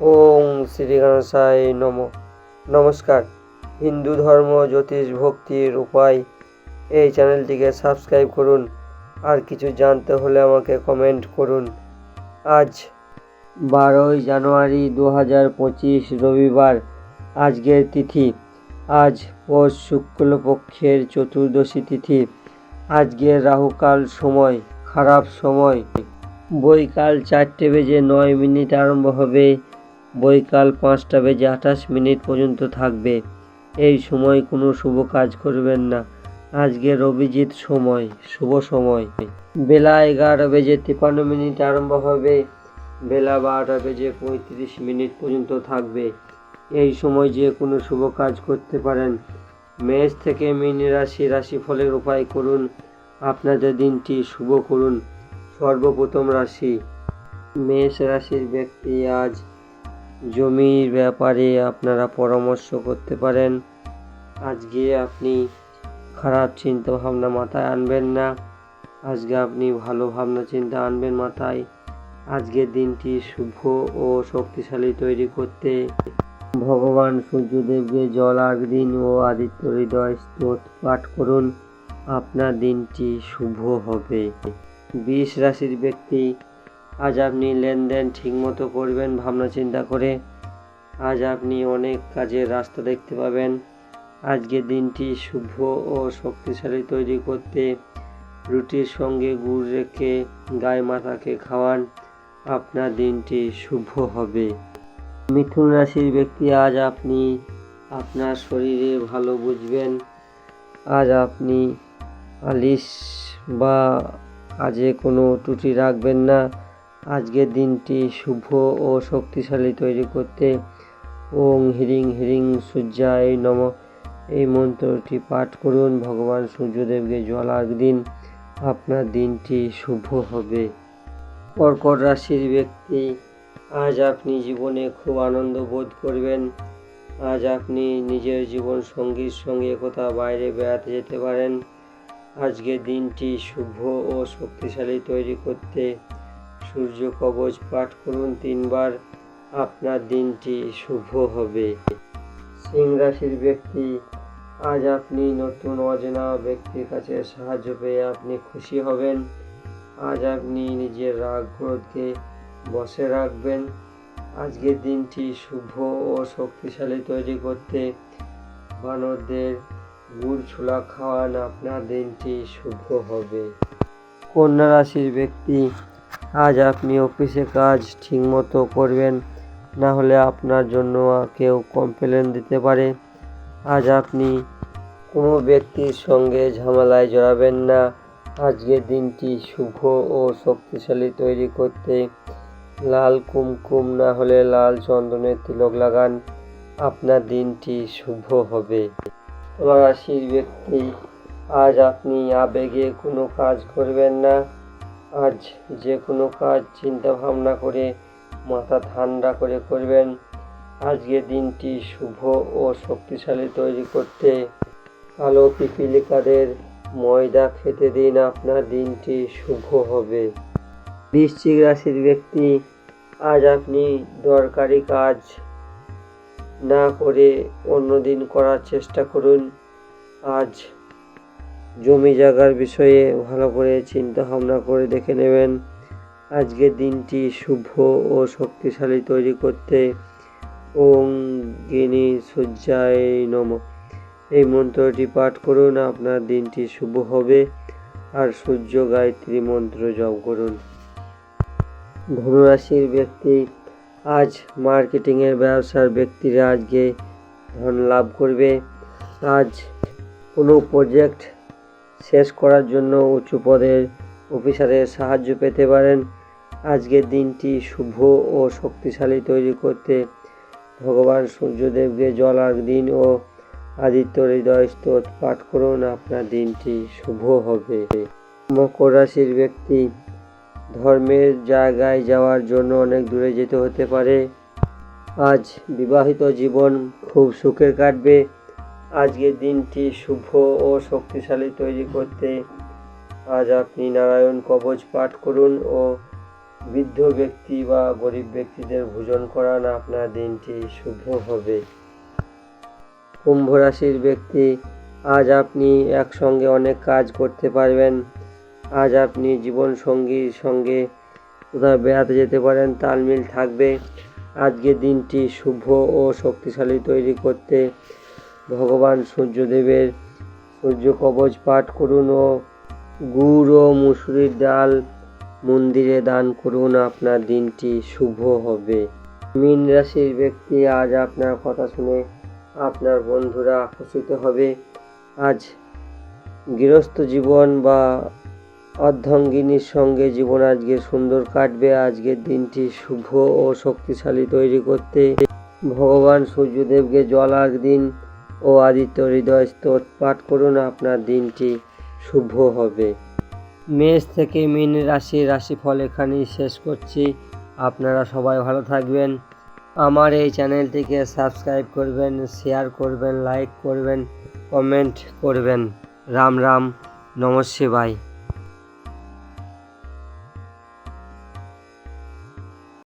ওং শ্রী গণেশায় নম। নমস্কার। হিন্দু ধর্ম জ্যোতিষ ভক্তির উপায় এই চ্যানেলটিকে সাবস্ক্রাইব করুন। আর কিছু জানতে হলে আমাকে কমেন্ট করুন। আজ বারোই জানুয়ারি দু হাজার পঁচিশ রবিবার, আজকের তিথি। আজ পৌষ শুক্লপক্ষের চতুর্দশী তিথি। আজকের রাহুকাল সময়, খারাপ সময়। বৈকাল চারটে বেজে নয় মিনিট আরম্ভ হবে। বৈকাল পাঁচটা বেজে আঠাশ মিনিট পর্যন্ত থাকবে। এই সময় কোনো শুভ কাজ করবেন না। আজকের অভিজিৎ সময়, শুভ সময়। বেলা এগারো বেজে তিপ্পান্ন মিনিট আরম্ভ হবে। বেলা বারোটা বেজে পঁয়ত্রিশ মিনিট পর্যন্ত থাকবে। এই সময় যে কোনো শুভ কাজ করতে পারেন। মেষ থেকে মীন রাশি, রাশিফলের উপায় করুন। আপনাদের দিনটি শুভ করুন। সর্বপ্রথম রাশি। মেষ রাশির ব্যক্তি আজ জমির ব্যাপারে আপনারা পরামর্শ করতে পারেন। আজকে আপনি খারাপ চিন্তা ভাবনা মাথায় আনবেন না। আজকে আপনি ভালো ভাবনা চিন্তা আনবেন মাথায়। আজকের দিনটি শুভ ও শক্তিশালী তৈরি করতে ভগবান সূর্যদেবকে জল আগ দিন ও আদিত্য হৃদয় স্তোত পাঠ করুন। আপনার দিনটি শুভ হবে। বিষ রাশির ব্যক্তি আজ আপনি লেনদেন ঠিকমতো করবেন, ভাবনা চিন্তা করে। আজ আপনি অনেক কাজের রাস্তা দেখতে পাবেন। আজকের দিনটি শুভ ও শক্তিশালী তৈরি করতে রুটির সঙ্গে গুড় রেখে গায়ে মাথাকে খাওয়ান। আপনার দিনটি শুভ হবে। মিথুন রাশির ব্যক্তি, আজ আপনি আপনার শরীরে ভালো বুঝবেন। আজ আপনি আলিশ বা আজে কোনো ত্রুটি রাখবেন না। আজকের দিনটি শুভ ও শক্তিশালী তৈরি করতে ওং হিরিং হিরিং সূর্যায় নম। এই মন্ত্রটি পাঠ করুন, ভগবান সূর্যদেবকে জল আগ দিন, আপনার দিনটি শুভ হবে। কর্কট রাশির ব্যক্তি, আজ আপনি জীবনে খুব আনন্দ বোধ করবেন। আজ আপনি নিজের জীবন সঙ্গীর সঙ্গে কোথাও বাইরে বেড়াতে যেতে পারেন। আজকের দিনটি শুভ ও শক্তিশালী তৈরি করতে সূর্য কবচ পাঠ করুন তিনবার। আপনার দিনটি শুভ হবে। সিং রাশির ব্যক্তি, আজ আপনি নতুন অজানা ব্যক্তির কাছে সাহায্য পেয়ে আপনি খুশি হবেন। আজ আপনি নিজের রাগ ক্রোধকে বসে রাখবেন। আজকের দিনটি শুভ ও শক্তিশালী তৈরি করতে বানরদের গুড় ছোলা খাওয়ান। আপনার দিনটি শুভ হবে। কন্যা রাশির ব্যক্তি আজ আপনি অফিসে কাজ ঠিকমতো করবেন, না হলে আপনার জন্য কেউ কমপ্লেন দিতে পারে। আজ আপনি কোনো ব্যক্তির সঙ্গে ঝামেলায় জড়াবেন না। আজকের দিনটি শুভ ও শক্তিশালী তৈরি করতে লাল কুমকুম, না হলে লাল চন্দনের তিলক লাগান। আপনার দিনটি শুভ হবে। রাশির ব্যক্তি আজ আপনি আবেগে কোনো কাজ করবেন না। আজ যে কোনো কাজ চিন্তা ভাবনা করে, মাথা ঠান্ডা করে করবেন। আজকের দিনটি শুভ ও শক্তিশালী তৈরি করতে কালো পিপিলিকাদের ময়দা খেতে দিন, আপনার দিনটি শুভ হবে। বৃশ্চিক রাশির ব্যক্তি, আজ আপনি দরকারি কাজ না করে অন্য দিন করার চেষ্টা করুন। আজ জমি জায়গার বিষয়ে ভালো করে চিন্তা ভাবনা করে দেখে নেবেন। আজকের দিনটি শুভ ও শক্তিশালী তৈরি করতে ওং গিনি সূর্যায় নম। এই মন্ত্রটি পাঠ করুন, আপনার দিনটি শুভ হবে আর সূর্য গায়ত্রী মন্ত্র জপ করুন। ধনুরাশির ব্যক্তি, আজ মার্কেটিংয়ের ব্যবসার ব্যক্তিরা আজকে ধন লাভ করবে। আজ কোনো প্রজেক্ট শেষ করার জন্য উঁচু পদের অফিসারের সাহায্য পেতে পারেন। আজকের দিনটি শুভ ও শক্তিশালী তৈরি করতে ভগবান সূর্যদেবকে জল আগ দিন ও আদিত্য হৃদয় স্তোত পাঠ করুন। আপনার দিনটি শুভ হবে। মকর রাশির ব্যক্তি, ধর্মের জায়গায় যাওয়ার জন্য অনেক দূরে যেতে হতে পারে। আজ বিবাহিত জীবন খুব সুখের কাটবে। আজকের দিনটি শুভ ও শক্তিশালী তৈরি করতে আজ আপনি নারায়ণ কবচ পাঠ করুন ও বৃদ্ধ ব্যক্তি বা গরিব ব্যক্তিদের ভোজন করান। আপনার দিনটি শুভ হবে। কুম্ভ রাশির ব্যক্তি, আজ আপনি একসঙ্গে অনেক কাজ করতে পারবেন। আজ আপনি জীবন সঙ্গীর সঙ্গে কোথাও বেড়াতে যেতে পারেন, তালমিল থাকবে। আজকের দিনটি শুভ ও শক্তিশালী তৈরি করতে ভগবান সূর্যদেবের সূর্য কবচ পাঠ করুন ও গুড় ও মুসুরির ডাল মন্দিরে দান করুন। আপনার দিনটি শুভ হবে। মীন রাশির ব্যক্তি আজ আপনার কথা শুনে আপনার বন্ধুরা আকর্ষিত হবে। আজ গৃহস্থ জীবন বা অর্ধঙ্গিনীর সঙ্গে জীবন আজকে সুন্দর কাটবে। আজকের দিনটি শুভ ও শক্তিশালী তৈরি করতে ভগবান সূর্যদেবকে জল দিন ও আদিত্য হৃদয় স্তোত পাঠ করুন, আপনার দিনটি শুভ হবে। মেষ থেকে মীন রাশি, রাশিফল এখানেই শেষ করছি। আপনারা সবাই ভালো থাকবেন। আমার এই চ্যানেলটিকে সাবস্ক্রাইব করবেন, শেয়ার করবেন, লাইক করবেন, কমেন্ট করবেন। রাম রাম, নমস্কার